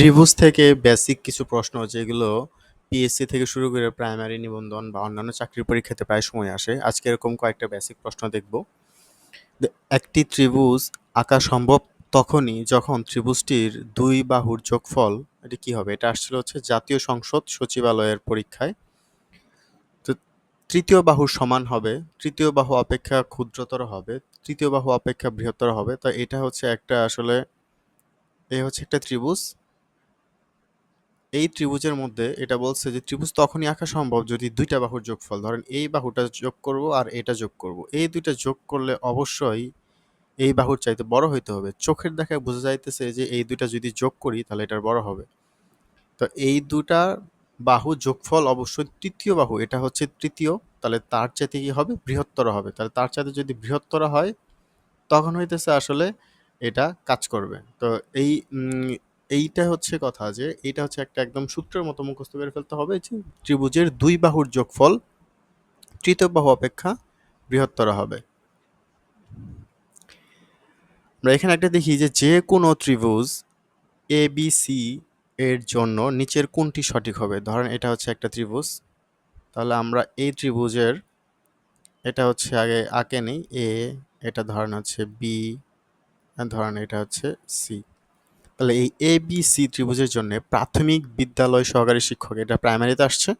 ত্রিভুজ থেকে বেসিক কিছু প্রশ্ন, যেগুলো পিএসসি থেকে শুরু করে প্রাইমারি নিবন্ধন বা অন্যান্য চাকরির পরীক্ষাতে প্রায় সময় আসে। আজকে এরকম কয়েকটা বেসিক প্রশ্ন দেখব। একটি ত্রিভুজ আঁকা সম্ভব তখনই যখন ত্রিভুজটির দুই বাহুর যোগফল, এটি কি হবে? এটা আসছিল হচ্ছে জাতীয় সংসদ সচিবালয়ের পরীক্ষায়। তো তৃতীয় বাহুর সমান হবে, তৃতীয় বাহু অপেক্ষা ক্ষুদ্রতর হবে, তৃতীয় বাহু অপেক্ষা বৃহত্তর হবে। তো এটা হচ্ছে একটা আসলে, এ হচ্ছে একটা ত্রিভুজ। এই ত্রিভুজের মধ্যে এটা বলছে যে ত্রিভুজ তখনই আঁকা সম্ভব যদি দুইটা বাহুর যোগফল, ধরেন এই বাহুটা যোগ করব আর এটা যোগ করব। এই দুইটা যোগ করলে অবশ্যই এই বাহুর চাইতে বড় হইতে হবে। চোখের দেখায় বোঝা যাইতেছে যে এই দুইটা যদি যোগ করি তাহলে এটার বড় হবে। তো এই দুটা বাহু যোগফল অবশ্যই তৃতীয় বাহু, এটা হচ্ছে তৃতীয়, তাহলে তার চাইতে কি হবে? বৃহত্তর হবে। তাহলে তার চাইতে যদি বৃহত্তর হয়, তখন হইতেছে আসলে এটা কাজ করবে। তো এই এইটা হচ্ছে কথা যে, এইটা হচ্ছে একটা একদম সূত্রের মতো মুখস্থ করে ফেলতে হবে যে, ত্রিভুজের দুই বাহুর যোগফল তৃতীয় বাহু অপেক্ষা বৃহত্তর হবে। আমরা এখানে একটা দেখি যে যে কোনো ত্রিভুজ এ বি সি এর জন্য নিচের কোনটি সঠিক হবে? ধরেন এটা হচ্ছে একটা ত্রিভুজ, তাহলে আমরা এই ত্রিভুজের, এটা হচ্ছে আগে আঁকে নেই এ এটা ধরেন হচ্ছে বি ধরেন এটা হচ্ছে সি তাহলে এই এ বি সি ত্রিভুজের জন্য প্রাথমিক বিদ্যালয় সহকারী শিক্ষক এটা প্রাইমারিতে আসছে।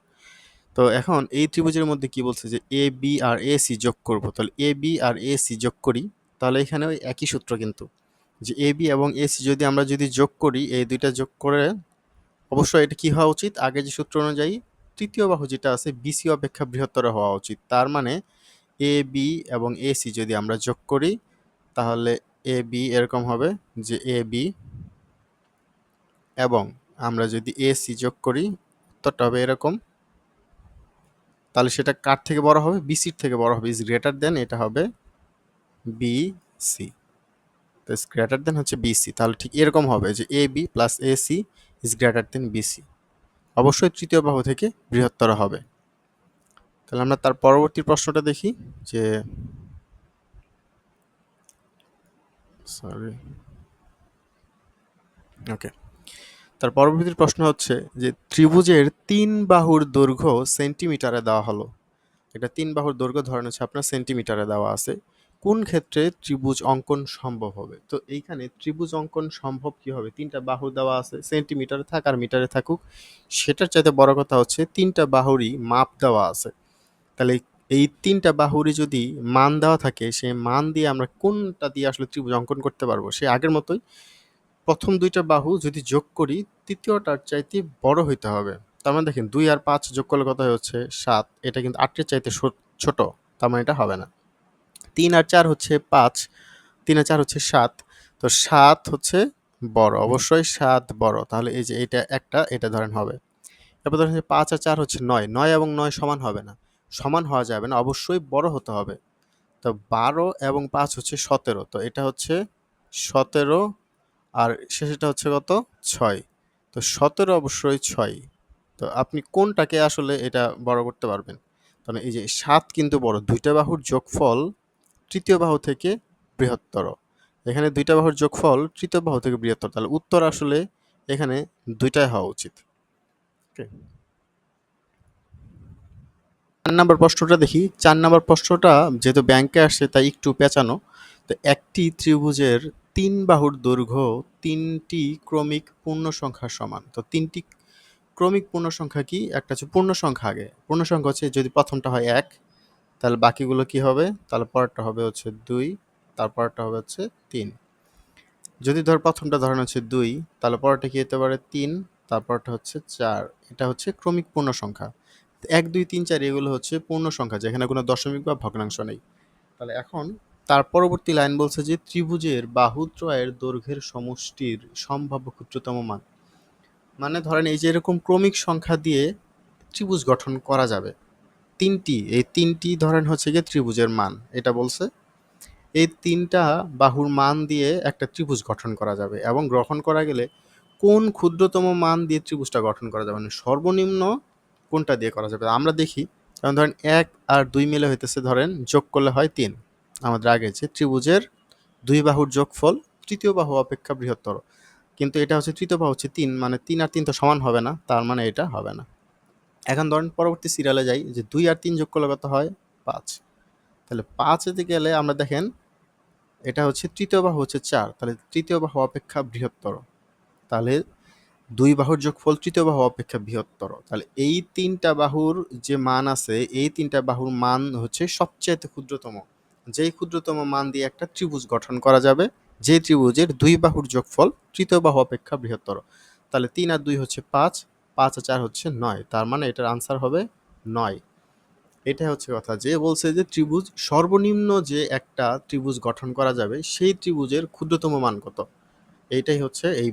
তো এখন এই ত্রিভুজের মধ্যে কি বলছে যে A B R A C যোগ করব। তাহলে A B R A C যোগ করি, তাহলে এখানে ওই একই সূত্র কিন্তু যে এ বি এবং এ সি যদি আমরা যদি যোগ করি, এই দুইটা যোগ করে অবশ্যই এটা কি হওয়া উচিত? আগে যে সূত্র অনুযায়ী তৃতীয় বাহু যেটা আছে বিসি অপেক্ষা বৃহত্তর হওয়া উচিত। তার মানে এ বি এবং এ সি যদি আমরা যোগ করি, তাহলে এ বি এরকম হবে যে এ বি এবং আমরা যদি এ সি যোগ করি, উত্তরটা হবে এরকম। তাহলে সেটা কার থেকে বড় হবে? বিসির থেকে বড় হবে। ইজ গ্রেটার দেন এটা হবে বি সি তো ইজ গ্রেটার দেন হচ্ছে বিসি তাহলে ঠিক এরকম হবে যে A B plus A C is greater than BC অবশ্যই তৃতীয় বাহু থেকে বৃহত্তর হবে। তাহলে আমরা তার পরবর্তী প্রশ্নটা দেখি যে সরি ওকে তার পরবর্তী প্রশ্ন হচ্ছে যে ত্রিভুজের তিন বাহুর দৈর্ঘ্য সেন্টিমিটারে দেওয়া হলো। এটা তিন বাহুর দৈর্ঘ্য ধরেন হচ্ছে আপনার সেন্টিমিটারে দেওয়া আছে। কোন ক্ষেত্রে ত্রিভুজ অঙ্কন সম্ভব হবে? তো এইখানে ত্রিভুজ অঙ্কন সম্ভব কি হবে? তিনটা বাহু দেওয়া আছে, সেন্টিমিটারে থাক আর মিটারে থাকুক। সেটার চাইতে বড় কথা হচ্ছে তিনটা বাহুরই মাপ দেওয়া আছে। তাহলে এই তিনটা বাহুরই যদি মান দেওয়া থাকে সেই মান দিয়ে আমরা কোনটা দিয়ে আসলে ত্রিভুজ অঙ্কন করতে পারব? সে আগের মতোই প্রথম দুইটা বাহু যদি যোগ করি, তৃতীয়টার চাইতে বড় হইতে হবে। তার মানে দেখেন, দুই আর পাঁচ যোগ করলে কথা হচ্ছে সাত। এটা কিন্তু আটের চাইতে ছোট, তার মানে এটা হবে না। তিন আর চার হচ্ছে পাঁচ, তিন আর চার হচ্ছে সাত। তো সাত হচ্ছে বড়, অবশ্যই সাত বড়। তাহলে এই যে এটা একটা, এটা ধরেন হবে। এরপর ধরেন পাঁচ আর চার হচ্ছে নয়। নয় এবং নয় সমান হবে না। সমান হওয়া যাবে না, অবশ্যই বড় হতে হবে। তো বারো এবং পাঁচ হচ্ছে সতেরো। তো এটা হচ্ছে সতেরো আর শেষেটা হচ্ছে কত? ছয়। তো সতেরো অবশ্যই ছয়। তো আপনি কোনটাকে আসলে এটা বড় করতে পারবেন? তাহলে এই যে সাত কিন্তু বড়, দুইটা বাহুর যোগফল তৃতীয় বাহু থেকে বৃহত্তর। এখানে দুইটা বাহুর যোগফল তৃতীয় বাহু থেকে বৃহত্তর। তাহলে উত্তর আসলে এখানে দুইটাই হওয়া উচিত। চার নাম্বার প্রশ্নটা দেখি। চার নম্বর প্রশ্নটা যেহেতু ব্যাংকে আসছে তাই একটু পেঁচানো। তো একটি ত্রিভুজের তিন বাহুর দৈর্ঘ্য তিনটি ক্রমিক পূর্ণ সংখ্যার সমান। তো তিনটি ক্রমিক পূর্ণ সংখ্যা কি? একটা হচ্ছে পূর্ণ সংখ্যা আগে। পূর্ণ সংখ্যা হচ্ছে যদি প্রথমটা হয় এক, তাহলে বাকিগুলো কি হবে? তাহলে পরেরটা হবে হচ্ছে দুই তারপরটা হবে হচ্ছে তিন। যদি ধর প্রথমটা ধরেন হচ্ছে দুই, তাহলে পরেরটা কি হতে পারে? তিন তারপরটা হচ্ছে চার। এটা হচ্ছে ক্রমিক পূর্ণ সংখ্যা। এক, দুই, তিন, চার, এগুলো হচ্ছে পূর্ণ সংখ্যা, যেখানে কোনো দশমিক বা ভগ্নাংশ নেই। তাহলে এখন তার পরবর্তী লাইন বলছে যে, ত্রিভুজের বাহু ত্রয়ের দৈর্ঘ্যের সমষ্টির সম্ভাব্য ক্ষুদ্রতম মান। মানে ধরেন এই যে এরকম ক্রমিক সংখ্যা দিয়ে ত্রিভুজ গঠন করা যাবে। তিনটি, এই তিনটি ধরেন হচ্ছে গিয়ে ত্রিভুজের মান, এটা বলছে। এই তিনটা বাহুর মান দিয়ে একটা ত্রিভুজ গঠন করা যাবে এবং গ্রহণ করা গেলে কোন ক্ষুদ্রতম মান দিয়ে ত্রিভুজটা গঠন করা যাবে? মানে সর্বনিম্ন কোনটা দিয়ে করা যাবে? আমরা দেখি। যেমন ধরেন এক আর দুই মিলে হইতেছে ধরেন, যোগ করলে হয় তিন। আমাদের আগে যে ত্রিভুজের দুই বাহুর যোগফল, তৃতীয় বাহু অপেক্ষা বৃহত্তর। কিন্তু এটা হচ্ছে তৃতীয় বাহু হচ্ছে তিন মানে তিন আর তিন তো সমান হবে না, তার মানে এটা হবে না। এখন ধরেন পরবর্তী সিরিয়ালে যাই, যে দুই আর তিন যোগ করলে কত হয়? পাঁচ। তাহলে পাঁচেতে গেলে আমরা দেখেন, এটা হচ্ছে তৃতীয় বাহু হচ্ছে চার, তাহলে তৃতীয় বাহু অপেক্ষা বৃহত্তর। তাহলে দুই বাহুর যোগফল, তৃতীয় বাহু অপেক্ষা বৃহত্তর। তাহলে এই তিনটা বাহুর যে মান আছে, এই তিনটা বাহুর মান হচ্ছে সবচেয়ে ক্ষুদ্রতম। যেই ক্ষুদ্রতম মান দিয়ে একটা ত্রিভুজ গঠন করা যাবে, যে ত্রিভুজের দুই বাহুর যোগফল তৃতীয় বাহু অপেক্ষা বৃহত্তর। তাহলে তিন আর দুই হচ্ছে পাঁচ পাঁচ আর চার হচ্ছে নয়। তার মানে এটার আনসার হবে নয়। এটাই হচ্ছে কথা। যে বলছে যে ত্রিভুজ সর্বনিম্ন যে একটা ত্রিভুজ গঠন করা যাবে, সেই ত্রিভুজের ক্ষুদ্রতম মান কত? এইটাই হচ্ছে এই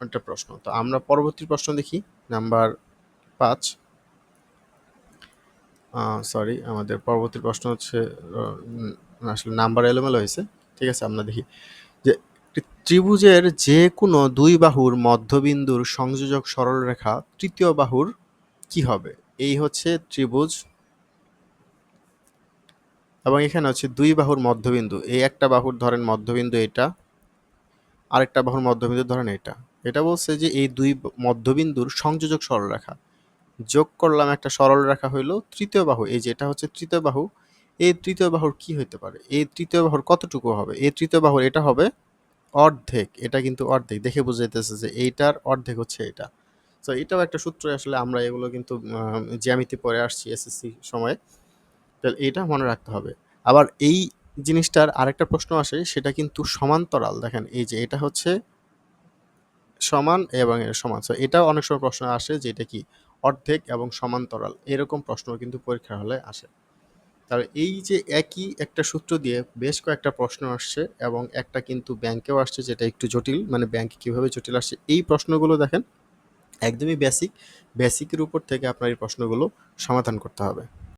একটা প্রশ্ন। তো আমরা পরবর্তী প্রশ্ন দেখি। নাম্বার পাঁচ। সরি আমাদের পরবর্তী প্রশ্ন হচ্ছে আসলে নাম্বার এলোমেলো হয়েছে, ঠিক আছে, আমরা দেখি। যে ত্রিভুজের যে কোনো দুই বাহুর মধ্যবিন্দুর সংযোজক সরলরেখা তৃতীয় বাহুর কি হবে? এই হচ্ছে ত্রিভুজ এবং এখানে হচ্ছে দুই বাহুর মধ্যবিন্দু। এই একটা বাহুর ধরেন মধ্যবিন্দু এটা, আরেকটা বাহুর মধ্যবিন্দু ধরেন এটা। এটা বলছে যে এই দুই মধ্যবিন্দুর সংযোজক সরলরেখা যোগ করলাম একটা সরলরেখা হইল তৃতীয় বাহু। এই যে এটা হচ্ছে তৃতীয় বাহু এই তৃতীয় বাহুর কি হইতে পারে? এই তৃতীয় বাহুর কতটুকু হবে? এই তৃতীয় বাহুর এটা হবে অর্ধেক। এটা কিন্তু অর্ধেক। দেখে বুঝাইতেছে যে এইটার অর্ধেক হচ্ছে এটা। তো এটাও একটা সূত্র আসলে আমরা এগুলো কিন্তু জ্যামিতি পরে আসছি এসএসসি সময়ে। তাহলে এটা মনে রাখতে হবে। আবার এই জিনিসটার আরেকটা প্রশ্ন আসে সেটা কিন্তু সমান্তরাল। দেখেন এই যে এটা হচ্ছে সমান এবং এর সমান। So, এটাও অনেক সময় প্রশ্ন আসে যে এটা কি অর্ধেক এবং সমান্তরাল। এরকম প্রশ্ন কিন্তু পরীক্ষা হলে আসে। তাহলে এই যে একই একটা সূত্র দিয়ে বেশ কয়েকটা প্রশ্ন আসছে এবং একটা কিন্তু ব্যাংকেও আসছে যেটা একটু জটিল মানে ব্যাংকে কীভাবে জটিল আসছে, এই প্রশ্নগুলো দেখেন, একদমই বেসিক বেসিকের উপর থেকে আপনার এই প্রশ্নগুলো সমাধান করতে হবে।